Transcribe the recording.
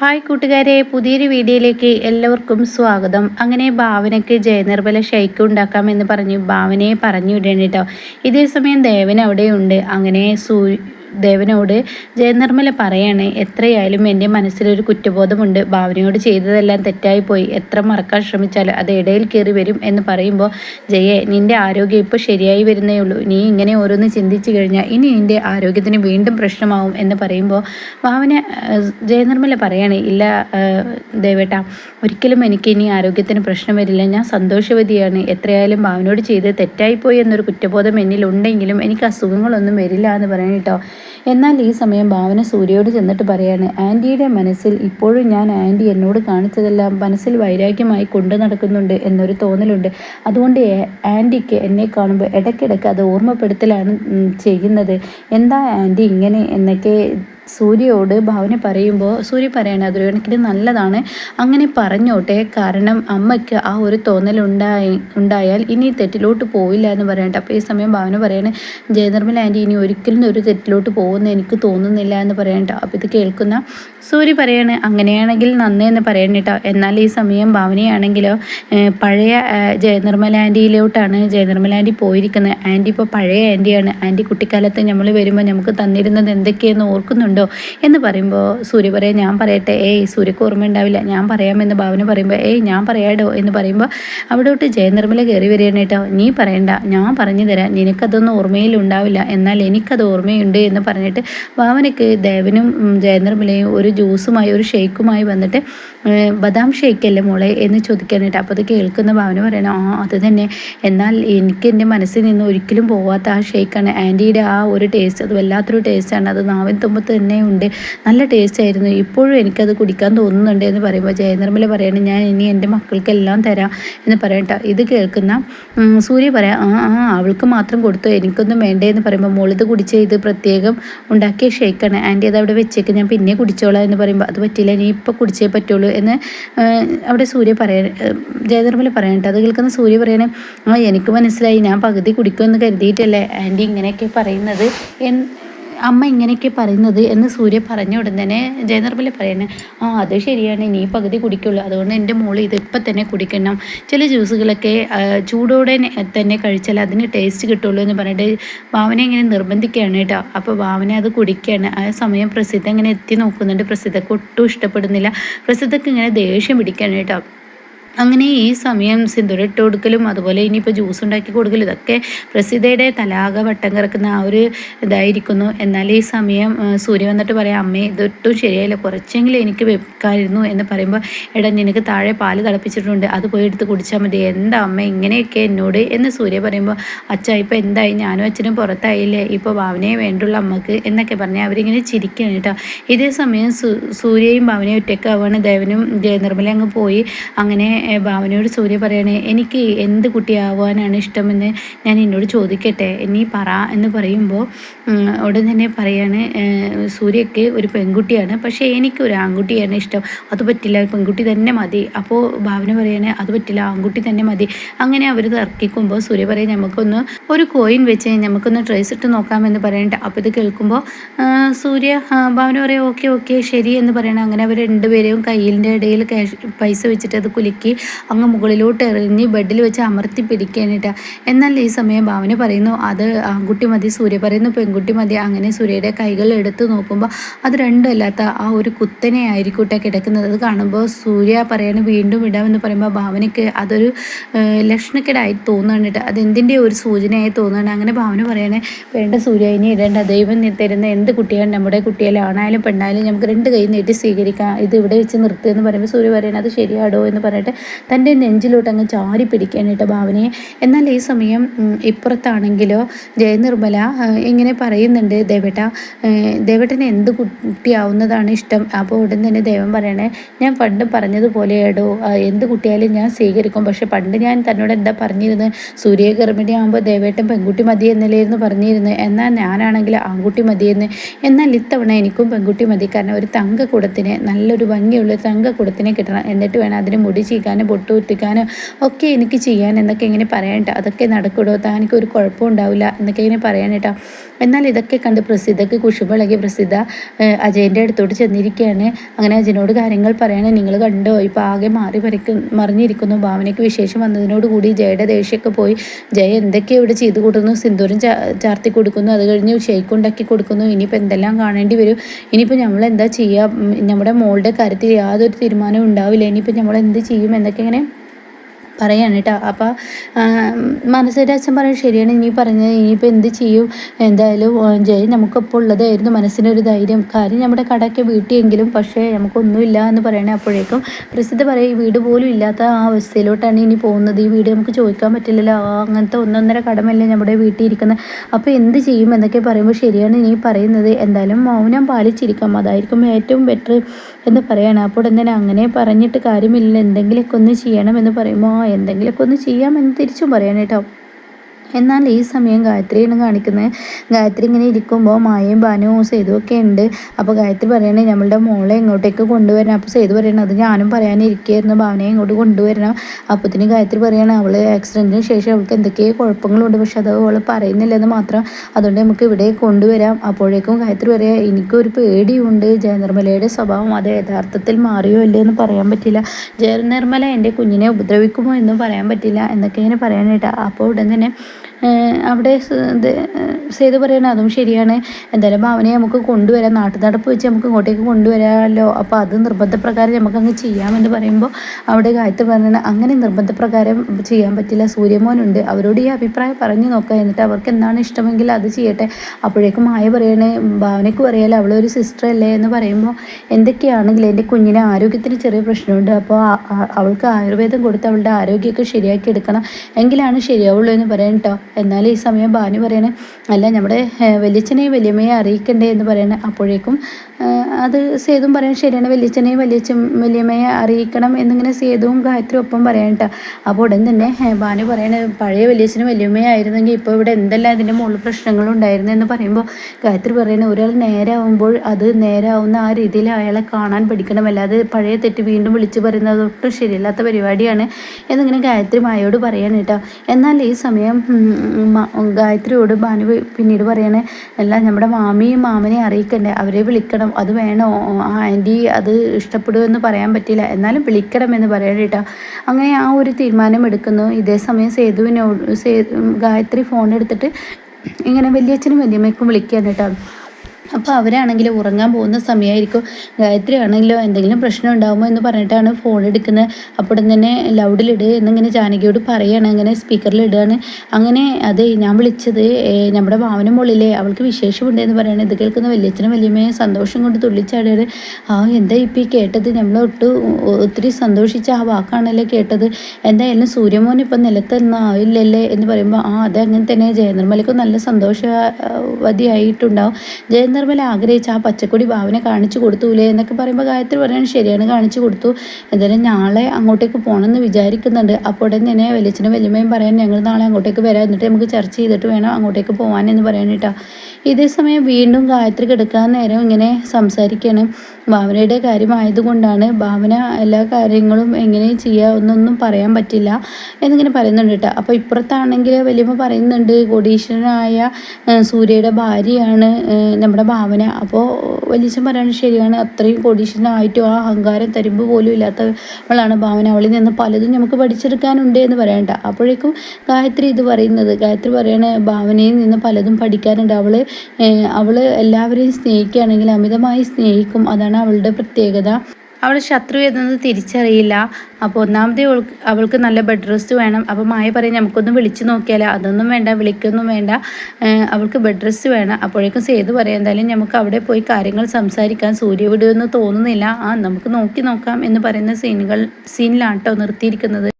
Hi കൂട്ടുകാരെ പുതിയൊരു വീഡിയോയിലേക്ക് എല്ലാവർക്കും സ്വാഗതം. അങ്ങനെ ഭാവനയ്ക്ക് ജയനിർമ്മല ഷെയ്ക്ക് ഉണ്ടാക്കാമെന്ന് പറഞ്ഞ് ഭാവനയെ പറഞ്ഞു വിടണം കേട്ടോ ഇതേ സമയം ദേവൻ അവിടെയുണ്ട്. അങ്ങനെ സൂ ദേവനോട് ജയനിർമ്മല പറയാണ് എത്രയായാലും എന്റെ മനസ്സിലൊരു കുറ്റബോധമുണ്ട്. ഭാവനയോട് ചെയ്തതെല്ലാം തെറ്റായി പോയി എത്ര മറക്കാൻ ശ്രമിച്ചാലും അത് ഇടയിൽ കയറി വരും എന്ന് പറയുമ്പോൾ ജയെ നിന്റെ ആരോഗ്യം ഇപ്പോൾ ശരിയായി വരുന്നേ ഉള്ളൂ. നീ ഇങ്ങനെ ഓരോന്ന് ചിന്തിച്ചു കഴിഞ്ഞാൽ ഇനി നിന്റെ ആരോഗ്യത്തിന് വീണ്ടും പ്രശ്നമാവും. എന്ന് പറയുമ്പോൾ ഭാവന ജയനിർമ്മല പറയാണ് ഇല്ല ദേവേട്ട ഒരിക്കലും എനിക്ക് ഇനി ആരോഗ്യത്തിന് പ്രശ്നം വരില്ല. ഞാൻ സന്തോഷവതിയാണ്. എത്രയായാലും ഭാവനയോട് ചെയ്ത് തെറ്റായിപ്പോയി എന്നൊരു കുറ്റബോധം എന്നിലുണ്ടെങ്കിലും എനിക്ക് അസുഖങ്ങളൊന്നും വരില്ല എന്ന് പറയണം കേട്ടോ. എന്നാൽ ഈ സമയം ഭാവന സൂര്യയോട് ചെന്നിട്ട് പറയാണ് ആന്റിയുടെ മനസ്സിൽ ഇപ്പോഴും ഞാൻ ആന്റി എന്നോട് കാണിച്ചതെല്ലാം മനസ്സിൽ വൈരാഗ്യമായി കൊണ്ടു നടക്കുന്നുണ്ട് എന്നൊരു തോന്നലുണ്ട്. അതുകൊണ്ട് ആന്റിക്ക് എന്നെ കാണുമ്പോൾ ഇടയ്ക്കിടയ്ക്ക് അത് ഓർമ്മപ്പെടുത്തലാണ് ചെയ്യുന്നത്. എന്താ ആന്റി ഇങ്ങനെ എന്നൊക്കെ സൂര്യയോട് ഭാവന പറയുമ്പോൾ സൂര്യ പറയണ അതൊരു നല്ലതാണ്. അങ്ങനെ പറഞ്ഞോട്ടെ. കാരണം അമ്മയ്ക്ക് ആ ഒരു തോന്നൽ ഉണ്ടായി ഉണ്ടായാൽ ഇനി തെറ്റിലോട്ട് പോവില്ല എന്ന് പറയട്ടെ അപ്പോൾ ഈ സമയം ഭാവന പറയണേ ജയനിർമ്മല ആന്റി ഇനി ഒരിക്കലും ഒരു തെറ്റിലോട്ട് പോകുന്ന എനിക്ക് തോന്നുന്നില്ല എന്ന് പറയണ്ട അപ്പോൾ ഇത് കേൾക്കുന്ന സൂര്യ പറയാണ് അങ്ങനെയാണെങ്കിൽ നന്നേ എന്ന് പറയണേട്ടോ എന്നാൽ ഈ സമയം ഭാവനയാണെങ്കിലോ പഴയ ജയനിർമ്മല ആന്റിയിലോട്ടാണ് ജയനിർമ്മല ആന്റി പോയിരിക്കുന്നത്. ആന്റി ഇപ്പോൾ പഴയ ആന്റിയാണ്. ആന്റി കുട്ടിക്കാലത്ത് നമ്മൾ വരുമ്പോൾ നമുക്ക് തന്നിരുന്നത് എന്തൊക്കെയെന്ന് ഓർക്കുന്നുണ്ടോ? ഉണ്ടോ എന്ന് പറയുമ്പോൾ സൂര്യ പറയാം ഞാൻ പറയട്ടെ ഏയ് സൂര്യക്ക് ഓർമ്മ ഉണ്ടാവില്ല. ഞാൻ പറയാമെന്ന് ഭാവന പറയുമ്പോൾ ഏയ് ഞാൻ പറയാടോ എന്ന് പറയുമ്പോൾ അവിടോട്ട് ജയനിർമ്മല കയറി വരികയാണ് കേട്ടോ. നീ പറയണ്ട ഞാൻ പറഞ്ഞു തരാം. നിനക്കതൊന്നും ഓർമ്മയിൽ ഉണ്ടാവില്ല. എന്നാൽ എനിക്കത് ഓർമ്മയുണ്ട് എന്ന് പറഞ്ഞിട്ട് ഭാവനയ്ക്ക് ദേവനും ജയനിർമ്മലയും ഒരു ജ്യൂസുമായി ഒരു ഷേക്കുമായി വന്നിട്ട് ബദാം ഷേക്കല്ലേ മോളെ? എന്ന് ചോദിക്കാനായിട്ട് അപ്പോൾ അത് കേൾക്കുന്ന ഭാവന പറയണം ആ അത് തന്നെ. എന്നാൽ എനിക്ക് എന്റെ മനസ്സിൽ നിന്ന് ഒരിക്കലും പോവാത്ത ആ ഷേക്കാണ്. ആന്റിയുടെ ആ ഒരു ടേസ്റ്റ് അത് വല്ലാത്തൊരു ടേസ്റ്റാണ് അത് നാവിൻ തുമ്പത്ത് തന്നെ ഉണ്ട് നല്ല ടേസ്റ്റ് ആയിരുന്നു ഇപ്പോഴും എനിക്കത് കുടിക്കാൻ തോന്നുന്നുണ്ട് എന്ന് പറയുമ്പോൾ ജയനിർമ്മല പറയാണ് ഞാൻ ഇനി എന്റെ മക്കൾക്കെല്ലാം തരാം എന്ന് പറയട്ടെ ഇത് കേൾക്കുന്ന സൂര്യ പറയാം ആ ആ അവൾക്ക് മാത്രം കൊടുത്തു എനിക്കൊന്നും വേണ്ടേ എന്ന് പറയുമ്പോൾ മോളിത് കുടിച്ച് ഇത് പ്രത്യേകം ഉണ്ടാക്കിയ ഷേക്കാണ്. ആന്റി അത് അവിടെ വെച്ചേക്ക് ഞാൻ പിന്നെ കുടിച്ചോളാം എന്ന് പറയുമ്പോൾ അത് പറ്റില്ല ഇനി ഇപ്പോൾ കുടിച്ചേ പറ്റുള്ളൂ എന്ന് അവിടെ സൂര്യ പറയാൻ ജയനിർമ്മല പറയട്ടെ അത് കേൾക്കുന്ന സൂര്യ പറയണേ ആ എനിക്ക് മനസ്സിലായി ഞാൻ പകുതി കുടിക്കുമെന്ന് കരുതിയിട്ടല്ലേ? ആന്റി ഇങ്ങനെയൊക്കെ പറയുന്നത്. അമ്മ ഇങ്ങനെയൊക്കെ പറയുന്നത് എന്ന് സൂര്യ പറഞ്ഞ ഉടൻ തന്നെ ജയനിർമ്മല പറയണേ ആ അത് ശരിയാണ് നീ പകുതി കുടിക്കുള്ളൂ. അതുകൊണ്ട് എന്റെ മോൾ ഇത് ഇപ്പം തന്നെ കുടിക്കണം. ചില ജ്യൂസുകളൊക്കെ ചൂടോടെ തന്നെ കഴിച്ചാൽ അതിന് ടേസ്റ്റ് കിട്ടുള്ളൂ എന്ന് പറഞ്ഞിട്ട് ഭാവനെ ഇങ്ങനെ നിർബന്ധിക്കുകയാണ് കേട്ടോ. അപ്പോൾ ഭാവന അത് കുടിക്കുകയാണ്. ആ സമയം പ്രസിദ്ധ ഇങ്ങനെ എത്തി നോക്കുന്നുണ്ട്. പ്രസിദ്ധക്ക് ഒട്ടും ഇഷ്ടപ്പെടുന്നില്ല. പ്രസിദ്ധക്ക് ഇങ്ങനെ ദേഷ്യം പിടിക്കുകയാണ് കേട്ടോ. അങ്ങനെ ഈ സമയം സിന്ദൂരിട്ട് കൊടുക്കലും അതുപോലെ ഇനിയിപ്പോൾ ജ്യൂസ് ഉണ്ടാക്കി കൊടുക്കലും ഇതൊക്കെ പ്രസിദ്ധയുടെ തലാക വട്ടം കിടക്കുന്ന ആ ഒരു ഇതായിരിക്കുന്നു. എന്നാൽ ഈ സമയം സൂര്യ വന്നിട്ട് പറയാം അമ്മേ ഇതൊട്ടും ശരിയായില്ല. കുറച്ചെങ്കിലും എനിക്ക് വെക്കായിരുന്നു എന്ന് പറയുമ്പോൾ എടാ നിനക്ക് താഴെ പാൽ തിളപ്പിച്ചിട്ടുണ്ട്. അത് പോയി എടുത്ത് കുടിച്ചാൽ മതി. എന്താ അമ്മ ഇങ്ങനെയൊക്കെ എന്നോട്? എന്ന് സൂര്യ പറയുമ്പോൾ അച്ഛ ഇപ്പോൾ എന്തായി? ഞാനും അച്ഛനും പുറത്തായില്ലേ? ഇപ്പോൾ ഭാവനയെ വേണ്ടുള്ള അമ്മയ്ക്ക് എന്നൊക്കെ പറഞ്ഞാൽ അവരിങ്ങനെ ചിരിക്കുകയാണ് കേട്ടോ. ഇതേ സമയം സൂര്യയും ഭാവനയും ഒറ്റയ്ക്കാവാണ്. ദേവനും നിർമ്മല അങ്ങ് പോയി. അങ്ങനെ ഭാവനയോട് സൂര്യ പറയണേ എനിക്ക് എന്ത് കുട്ടിയാവാനാണ് ഇഷ്ടമെന്ന് ഞാൻ എന്നോട് ചോദിക്കട്ടെ എന്നീ പറ എന്ന് പറയുമ്പോൾ ഉടൻ തന്നെ പറയാണ് സൂര്യക്ക് ഒരു പെൺകുട്ടിയാണ് പക്ഷേ എനിക്ക് ഒരു ആൺകുട്ടിയാണ് ഇഷ്ടം അത് പറ്റില്ല പെൺകുട്ടി തന്നെ മതി. അപ്പോൾ ഭാവന പറയണേ അത് പറ്റില്ല ആൺകുട്ടി തന്നെ മതി. അങ്ങനെ അവർ തർക്കിക്കുമ്പോൾ സൂര്യ പറയും നമുക്കൊന്ന് ഒരു കോയിൻ വെച്ച് നമുക്കൊന്ന് ട്രേസ് ഇട്ട് നോക്കാമെന്ന് പറയണ്ട. അപ്പോൾ ഇത് കേൾക്കുമ്പോൾ സൂര്യ ഭാവന പറയാം ഓക്കെ ഓക്കെ ശരി എന്ന് പറയണം. അങ്ങനെ അവർ രണ്ടുപേരെയും കയ്യിലിന്റെ ഇടയിൽ ക്യാഷ് പൈസ വെച്ചിട്ട് അത് കുലുക്കി അങ്ങ് മുകളിലോട്ട് എറിഞ്ഞ് ബെഡിൽ വെച്ച് അമർത്തി പിടിക്കാനിട്ട്. എന്നാൽ ഈ സമയം ഭാവന പറയുന്നു അത് ആൺകുട്ടി മതി സൂര്യ പറയുന്നു പെൺകുട്ടി മതി. അങ്ങനെ സൂര്യയുടെ കൈകൾ എടുത്ത് നോക്കുമ്പോൾ അത് രണ്ടുമല്ലാത്ത ആ ഒരു കുത്തനെ ആയിരിക്കൂട്ടെ കിടക്കുന്നത്. അത് കാണുമ്പോൾ സൂര്യ പറയാണ് വീണ്ടും ഇടാമെന്ന് പറയുമ്പോൾ ഭാവനയ്ക്ക് അതൊരു ലക്ഷണക്കേടായി തോന്നുന്നുണ്ട് അതെന്തിന്റെ ഒരു സൂചനയായി തോന്നുന്നുണ്ട് അങ്ങനെ ഭാവന പറയണേ വേണ്ട സൂര്യ ഇനി ഇടേണ്ട. ദൈവം തരുന്ന എന്ത് കുട്ടിയാണ് നമ്മുടെ കുട്ടിയാലും ആണായാലും പെണ്ണായാലും നമുക്ക് രണ്ട് കൈ നീട്ടി സ്വീകരിക്കാം. ഇത് ഇവിടെ വെച്ച് നിർത്തുക എന്ന് പറയുമ്പോൾ സൂര്യ പറയണത് ശരിയാടോ? എന്ന് പറഞ്ഞിട്ട് തന്റെ നെഞ്ചിലോട്ടങ്ങ് ചാരി പിടിക്കാനായിട്ട് ഭാവനയെ. എന്നാൽ ഈ സമയം ഇപ്പുറത്താണെങ്കിലോ ജയനിർമ്മല ഇങ്ങനെ പറയുന്നുണ്ട് ദേവേട്ട ദേവേട്ടന് എന്ത് കുട്ടിയാവുന്നതാണ് ഇഷ്ടം. അപ്പോൾ ഉടൻ തന്നെ ദൈവം പറയണേ ഞാൻ പണ്ട് പറഞ്ഞതുപോലെ ഏടോ എന്ത് കുട്ടിയായാലും ഞാൻ സ്വീകരിക്കും. പക്ഷെ പണ്ട് ഞാൻ തന്നോട് എന്താ പറഞ്ഞിരുന്നത് സൂര്യഗർഭിണി ആകുമ്പോൾ ദേവേട്ടൻ പെൺകുട്ടി മതി എന്നല്ലായിരുന്നു പറഞ്ഞിരുന്നത് എന്നാൽ ഞാനാണെങ്കിൽ ആൺകുട്ടി മതിയെന്ന്. എന്നാൽ ഇത്തവണ എനിക്കും പെൺകുട്ടി മതി. കാരണം ഒരു തങ്ക കുടത്തിന് നല്ലൊരു ഭംഗിയുള്ള തങ്ക കുടത്തിനെ കിട്ടണം. എന്നിട്ട് വേണം അതിന് മുടി ചീക്കാൻ കുത്തിക്കാനോ പൊട്ട് കുത്തിക്കാനും ഒക്കെ എനിക്ക് ചെയ്യാൻ എന്നൊക്കെ ഇങ്ങനെ പറയാനിട്ട് അതൊക്കെ നടക്കൂടോ? താനിക്ക് ഒരു കുഴപ്പം ഉണ്ടാവില്ല എന്നൊക്കെ ഇങ്ങനെ പറയാനിട്ടാ എന്നാൽ ഇതൊക്കെ കണ്ട് പ്രസിദ്ധക്ക് കുശുമ്പിളകി പ്രസിദ്ധ അജയന്റെ അടുത്തോട്ട് ചെന്നിരിക്കുകയാണ്. അങ്ങനെ അജയനോട് കാര്യങ്ങൾ പറയണേ. നിങ്ങൾ കണ്ടോ? ഇപ്പോൾ ആകെ മാറി മറിക്ക് മറിഞ്ഞിരിക്കുന്നു. ഭാവനയ്ക്ക് വിശേഷം വന്നതിനോടുകൂടി ജയയുടെ ദേഷ്യമൊക്കെ പോയി. ജയ എന്തൊക്കെ ഇവിടെ ചെയ്തു കൊടുക്കുന്നു സിന്ദൂരം ചാർത്തി കൊടുക്കുന്നു. അത് കഴിഞ്ഞ് ഷെയ്ക്ക് ഉണ്ടാക്കി കൊടുക്കുന്നു. ഇനിയിപ്പോൾ എന്തെല്ലാം കാണേണ്ടി വരും? ഇനിയിപ്പോൾ നമ്മൾ എന്താ ചെയ്യുക നമ്മുടെ മോളുടെ കാര്യത്തിൽ യാതൊരു തീരുമാനവും ഉണ്ടാവില്ല. ഇനിയിപ്പോൾ നമ്മൾ എന്ത് ചെയ്യും എന്നൊക്കെ ഇങ്ങനെ പറയാണ് കേട്ടോ. അപ്പോൾ മനസ്സിന്റെ അച്ഛൻ പറയും ശരിയാണ്. ഇനി പറഞ്ഞത് ഇനിയിപ്പോൾ എന്ത് ചെയ്യും? എന്തായാലും ജയ് നമുക്കിപ്പോൾ ഉള്ളതായിരുന്നു. മനസ്സിനൊരു ധൈര്യം. കാര്യം നമ്മുടെ കടയൊക്കെ വീട്ടിയെങ്കിലും പക്ഷേ നമുക്കൊന്നുമില്ല എന്ന് പറയണേ അപ്പോഴേക്കും പ്രസിദ്ധ പറയും ഈ വീട് പോലും ഇല്ലാത്ത ആ അവസ്ഥയിലോട്ടാണ് ഇനി പോകുന്നത്. ഈ വീട് നമുക്ക് ചോദിക്കാൻ പറ്റില്ലല്ലോ. അങ്ങനത്തെ ഒന്നൊന്നര കടമല്ലേ നമ്മുടെ വീട്ടിൽ ഇരിക്കുന്നത് അപ്പോൾ എന്ത് ചെയ്യും എന്നൊക്കെ പറയുമ്പോൾ ശരിയാണ് ഇനി പറയുന്നത്. എന്തായാലും മൗനം പാലിച്ചിരിക്കാം. അതായിരിക്കും ഏറ്റവും ബെറ്റർ എന്ന് പറയണം. അപ്പോൾ എന്തിനാ? അങ്ങനെ പറഞ്ഞിട്ട് കാര്യമില്ല. എന്തെങ്കിലുമൊക്കെ ഒന്ന് ചെയ്യണം എന്ന് പറയുമ്പോൾ എന്തെങ്കിലുമൊക്കെ ഒന്ന് ചെയ്യാമെന്ന് തിരിച്ചും പറയാൻ കേട്ടോ. എന്നാൽ ഈ സമയം ഗായത്രിയാണ് കാണിക്കുന്നത്. ഗായത്രി ഇങ്ങനെ ഇരിക്കുമ്പോൾ മായയും ബാനുവും സേതു ഒക്കെ ഉണ്ട്. അപ്പോൾ ഗായത്രി പറയണേ നമ്മളുടെ മോളെ ഇങ്ങോട്ടേക്ക് കൊണ്ടുവരണം? അപ്പോൾ സേതു പറയണം അത് ഞാനും പറയാനിരിക്കുകയായിരുന്നു. ഭാവനയെ ഇങ്ങോട്ട് കൊണ്ടുവരണം. അപ്പത്തിന് ഗായത്രി പറയണം അവൾ ആക്സിഡന്റിന് ശേഷം അവൾക്ക് എന്തൊക്കെയോ കുഴപ്പങ്ങളുണ്ട്? പക്ഷെ അത് അവൾ പറയുന്നില്ലെന്ന് മാത്രം. അതുകൊണ്ട് നമുക്ക് ഇവിടെ കൊണ്ടുവരാം. അപ്പോഴേക്കും ഗായത്രി പറയാം എനിക്കൊരു പേടിയുണ്ട്. ജയനിർമ്മലയുടെ സ്വഭാവം അത് യഥാർത്ഥത്തിൽ മാറിയോ ഇല്ലയോ എന്ന് പറയാൻ പറ്റില്ല. ജയനിർമ്മല എന്റെ കുഞ്ഞിനെ ഉപദ്രവിക്കുമോ എന്നും പറയാൻ പറ്റില്ല. എന്നൊക്കെ ഇങ്ങനെ പറയാനായിട്ടാണ് അപ്പോൾ ഉടൻ തന്നെ അവിടെ സേതു പറയണ അതും ശരിയാണ്. എന്തായാലും അവനെ നമുക്ക് കൊണ്ടുവരാം. നാട്ടു നടപ്പ് വെച്ച് നമുക്ക് ഇങ്ങോട്ടേക്ക് കൊണ്ടുവരാമല്ലോ അപ്പോൾ അത് നിർബന്ധപ്രകാരം നമുക്ക് അങ്ങ് ചെയ്യാമെന്ന് പറയുമ്പോൾ അവിടെ ഗായത്രി പറഞ്ഞ അങ്ങനെ നിർബന്ധപ്രകാരം ചെയ്യാൻ പറ്റില്ല. സൂര്യമോനുണ്ട്. അവരോട് ഈ അഭിപ്രായം പറഞ്ഞു നോക്കുക എന്നിട്ട് അവർക്ക് എന്താണ് ഇഷ്ടമെങ്കിൽ അത് ചെയ്യട്ടെ. അപ്പോഴേക്കും മായ പറയണേ ഭാവനയ്ക്ക് പറയാലോ. അവളൊരു സിസ്റ്റർ അല്ലേ? എന്ന് പറയുമ്പോൾ എന്തൊക്കെയാണെങ്കിലും എന്റെ കുഞ്ഞിന് ആരോഗ്യത്തിന് ചെറിയ പ്രശ്നമുണ്ട്. അപ്പോൾ അവൾക്ക് ആയുർവേദം കൊടുത്ത് അവളുടെ ആരോഗ്യമൊക്കെ ശരിയാക്കി എടുക്കണം. എങ്കിലാണ് ശരിയാവുള്ളൂ എന്ന് പറയാം കേട്ടോ എന്നാൽ ഈ സമയം ഭാനു പറയണേ അല്ല നമ്മുടെ വലിയച്ഛനെയും വലിയമ്മയെ അറിയിക്കണ്ടേ എന്ന് പറയണേ അപ്പോഴേക്കും അത് സേതും പറയണം ശരിയാണ് വലിയച്ഛനെയും വലിയച്ഛൻ വലിയമ്മയെ അറിയിക്കണം എന്നിങ്ങനെ സേതുവും ഗായത്രിയും ഒപ്പം പറയാൻ കേട്ടോ അപ്പോൾ ഉടൻ തന്നെ ഭാനു പറയണ പഴയ വലിയച്ഛനും വലിയമ്മയായിരുന്നെങ്കിൽ ഇപ്പോൾ ഇവിടെ എന്തെല്ലാം ഇതിന്റെ മുകളിൽ പ്രശ്നങ്ങളുണ്ടായിരുന്നു എന്ന് പറയുമ്പോൾ ഗായത്രി പറയണ ഒരാൾ നേരാവുമ്പോൾ അത് നേരാവുന്ന ആ രീതിയിൽ അയാളെ കാണാൻ പഠിക്കണം. അല്ലാതെ പഴയ തെറ്റ് വീണ്ടും വിളിച്ചു പറയുന്നത് ഒട്ടും ശരിയല്ലാത്ത പരിപാടിയാണ്. എന്നിങ്ങനെ ഗായത്രി മായോട് പറയാൻ കേട്ടോ എന്നാൽ ഈ സമയം ഗായത്രിയോട് ഭാനു പിന്നീട് പറയണേ അല്ല നമ്മുടെ മാമിയും മാമനെ അറിയിക്കണ്ടേ അവരെ വിളിക്കണം അത് വേണോ? ആന്റി അത് ഇഷ്ടപ്പെടുമെന്ന് പറയാൻ പറ്റില്ല എന്നാലും വിളിക്കണം എന്ന് കേട്ടോ അങ്ങനെ ആ ഒരു തീരുമാനം എടുക്കുന്നു ഇതേ സമയം സേതുവിനോട് സേ ഗായത്രി ഫോൺ എടുത്തിട്ട് ഇങ്ങനെ വലിയച്ഛനും വലിയമ്മയ്ക്കും വിളിക്കാൻ കേട്ടോ അപ്പോൾ അവരാണെങ്കിൽ ഉറങ്ങാൻ പോകുന്ന സമയമായിരിക്കും ഗായത്രി ആണെങ്കിലോ എന്തെങ്കിലും പ്രശ്നം ഉണ്ടാകുമോ എന്ന് പറഞ്ഞിട്ടാണ് ഫോൺ എടുക്കുന്നത്. അപ്പോൾ തന്നെ ലൗഡിലിട് എന്നിങ്ങനെ ജാനകിയോട് പറയുകയാണ് അങ്ങനെ സ്പീക്കറിൽ ഇടുകയാണ് അങ്ങനെ അതെ ഞാൻ വിളിച്ചത് നമ്മുടെ ഭാവന മുള്ളിലെ അവൾക്ക് വിശേഷമുണ്ട് എന്ന് പറയുന്നത് ഇത് കേൾക്കുന്ന വലിയച്ഛനും വലിയമ്മയും സന്തോഷം കൊണ്ട് തുള്ളിച്ചാടുകയാണ് ആ എന്താ ഇപ്പം ഈ കേട്ടത്? നമ്മൾ ഒട്ട് ഒത്തിരി സന്തോഷിച്ച ആ വാക്കാണല്ലോ കേട്ടത്. എന്തായാലും സൂര്യമോൻ ഇപ്പം നിലത്തെന്നാവില്ലല്ലേ എന്ന് പറയുമ്പോൾ ആ അത് അങ്ങനെ തന്നെ. ജയനിർമ്മലക്ക് നല്ല സന്തോഷവതിയായിട്ടുണ്ടാവും. ജയനിർ നിർമ്മല ആഗ്രഹിച്ച ആ പച്ചക്കൊടി ഭാവനെ കാണിച്ചു കൊടുത്തൂലേ എന്നൊക്കെ പറയുമ്പോൾ ഗായത്രി പറയാൻ ശരിയാണ് കാണിച്ചു കൊടുത്തു. എന്തായാലും നാളെ അങ്ങോട്ടേക്ക് പോകണമെന്ന് വിചാരിക്കുന്നുണ്ട്. അപ്പോൾ തന്നെ വലിയച്ഛനും വലിയമ്മയും പറയാൻ ഞങ്ങൾ നാളെ അങ്ങോട്ടേക്ക് വരാം. എന്നിട്ട് നമുക്ക് ചർച്ച ചെയ്തിട്ട് വേണം അങ്ങോട്ടേക്ക് പോകാനെന്ന് പറയാനിട്ടാ ഇതേ സമയം വീണ്ടും ഗായത്രി കിടക്കാൻ നേരം ഇങ്ങനെ സംസാരിക്കുകയാണ് ഭാവനയുടെ കാര്യമായതുകൊണ്ടാണ് ഭാവന എല്ലാ കാര്യങ്ങളും എങ്ങനെ ചെയ്യുക എന്നൊന്നും പറയാൻ പറ്റില്ല എന്നിങ്ങനെ പറയുന്നുണ്ട് കേട്ടോ. അപ്പോൾ ഇപ്പുറത്താണെങ്കിൽ വലിയമ്മ പറയുന്നുണ്ട് കോടീശ്വരനായ സൂര്യയുടെ ഭാര്യയാണ് നമ്മുടെ ഭാവന. അപ്പോൾ വലിയച്ഛൻ പറയുന്നത് ശരിയാണ്. അത്രയും കോടീശ്വരനായിട്ടും ആ അഹങ്കാരം തരുമ്പ് പോലും ഇല്ലാത്തവളാണ് ഭാവന. അവളിൽ നിന്ന് പലതും നമുക്ക് പഠിച്ചെടുക്കാനുണ്ട് എന്ന് പറയണ്ട അപ്പോഴേക്കും ഗായത്രി ഇത് പറയുന്നത്. ഗായത്രി പറയണ ഭാവനയിൽ നിന്ന് പലതും പഠിക്കാനുണ്ട്. അവൾ അവൾ എല്ലാവരെയും സ്നേഹിക്കുകയാണെങ്കിൽ അമിതമായി സ്നേഹിക്കും. അതാണ് അവളുടെ പ്രത്യേകത. അവൾ ശത്രു ഏതെന്ന് തിരിച്ചറിയില്ല. അപ്പോൾ ഒന്നാമതേ അവൾക്ക് നല്ല ബെഡ് റെസ്റ്റ് വേണം. അപ്പോൾ മായ പറയും നമുക്കൊന്ന് വിളിച്ചു നോക്കിയാലോ അതൊന്നും വേണ്ട വിളിക്കൊന്നും വേണ്ട. അവൾക്ക് ബെഡ് റെസ്റ്റ് വേണം. അപ്പോഴേക്കും സേതു പറയാം എന്തായാലും നമുക്ക് അവിടെ പോയി കാര്യങ്ങൾ സംസാരിക്കാൻ സൂര്യ വിടുമെന്ന് തോന്നുന്നില്ല. ആ നമുക്ക് നോക്കി നോക്കാം എന്ന് പറയുന്ന സീനുകൾ സീനിലാട്ടോ നിർത്തിയിരിക്കുന്നത്.